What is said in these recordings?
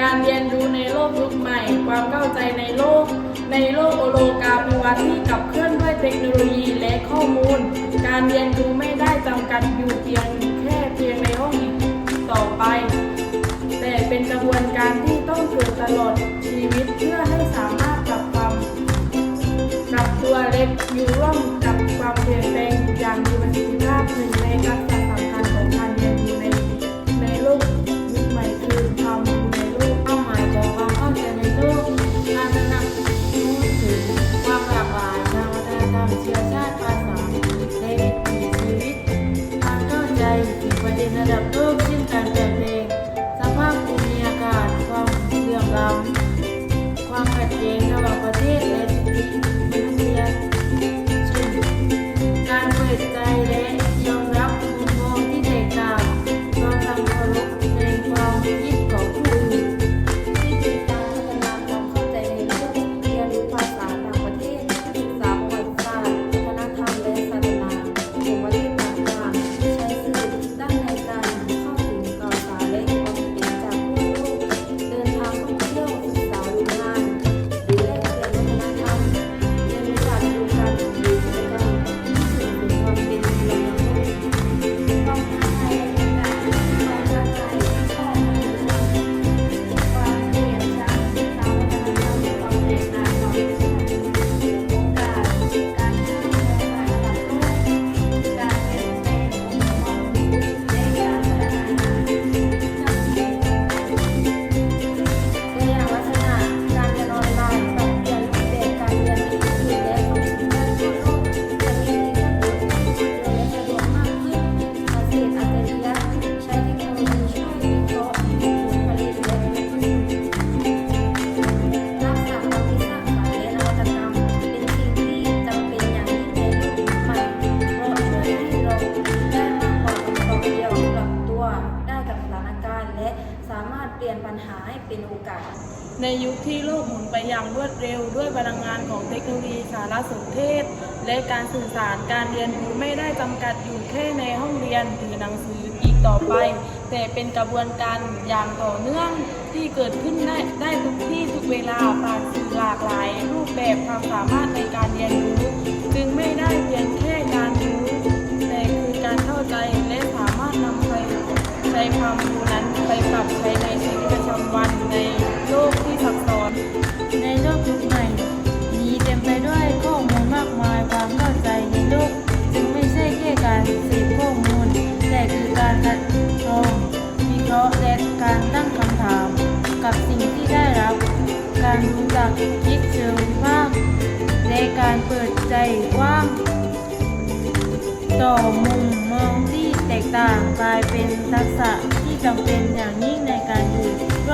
การเรียนรู้ในโลกยุคใหม่ ความเข้าใจในโลก ในโลกโอโลกาภิวัตน์ที่ขับเคลื่อนด้วยเทคโนโลยีและข้อมูล การเรียนรู้ไม่ได้จำกัดอยู่เพียงแค่เพียงในห้องอีกต่อไป แต่เป็นกระบวนการที่ต้องฝึกตลอดชีวิตเพื่อให้สามารถปรับความปรับตัวเล็กอยู่ร่วมกับความเปลี่ยนแปลงอย่างมีประสิทธิภาพหนึ่ง เชื้อชาติ ลี่ยนปัญหาให้เป็นโอกาส ในยุคที่โลกหมุนไปอย่างรวดเร็วด้วยพลังงานของเทคโนโลยีสารสนเทศ และการสื่อสารการเรียนรู้ไม่ได้จำกัดอยู่แค่ในห้องเรียนหรือหนังสืออีกต่อไป แต่เป็นกระบวนการอย่างต่อเนื่องที่เกิดขึ้นได้ได้ทุกที่ทุกเวลาผ่านสื่อหลากหลาย รูปแบบความสามารถในการเรียนรู้ จึงไม่ได้เพียงแค่การรู้ การรู้จักคิดเชิงวิพากษ์และการเปิดใจกว้าง ต่อมุมมองที่แตกต่างกลายเป็นทักษะที่จำเป็นอย่างยิ่งในการอยู่ร่ว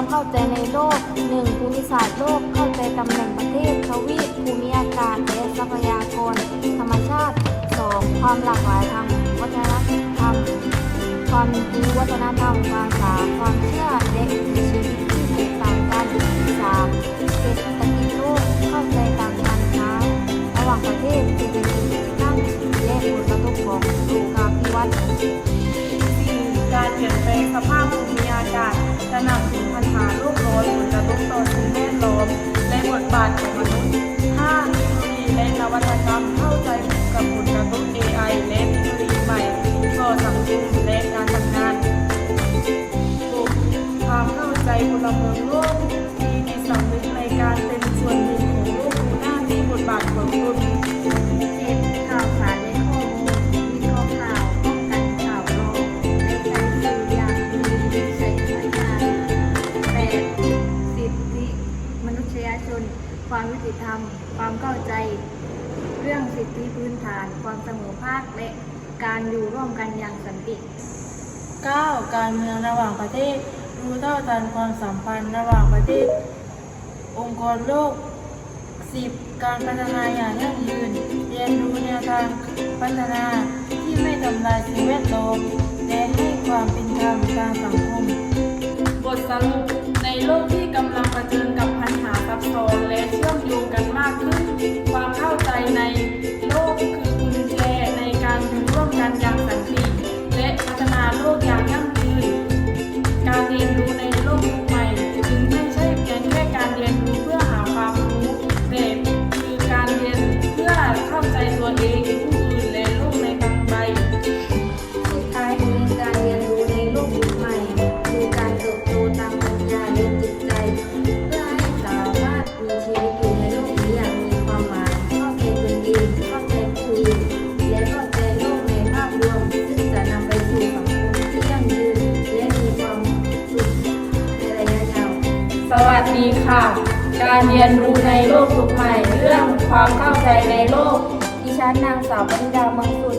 ความเข้าใจในโลก 1. ภูมิศาสตร์โลก เข้าใจตำแหน่งประเทศทวีปภูมิอากาศและทรัพยากร ธรรมชาติ 2. ความหลากหลายทางวัฒนธรรม ความรู้วัฒนธรรมภาษาความเชื่อและวิถีชีวิตที่แตกต่างกัน 3. เศรษฐกิจโลก เข้าใจต่างการค้าระหว่างประเทศเศรษฐกิจดิจิทัลและผลกระทบของโลกาภิวัตน์ ลี่ยนแปลงสภาพภูมิอากาศตระหนักถึงปัญหาโลกร้อนผลกระทบต่อสิ่งแวดล้อมในบทบาทของมนุษย์ 5. เทคโนโลยีและนวัตกรรมเข้าใจกับบทกระทบ AI และ ความยุติธรรม ความเข้าใจ เรื่องสิทธิพื้นฐาน ความเสมอภาคและการอยู่ร่วมกันอย่างสันติ 9. การเมืองระหว่างประเทศ รู้เท่าทันความสัมพันธ์ระหว่างประเทศ องค์กรโลก 10. การพัฒนาอย่างยั่งยืน เรียนรู้แนวทางพัฒนาที่ไม่ทำลายสิ่งแวดล้อมและให้ความเป็นธรรมทางสังคม บทสรุปในโลกที่กำลังปเผชิญกับ ซับซ้อนและเชื่อมโยงกันมากขึ้น ความเข้าใจ ค่ะ การเรียนรู้ในโลกสุขใหม่ เรื่องความเข้าใจในโลก ดิฉันนางสาวปณิดามังสุ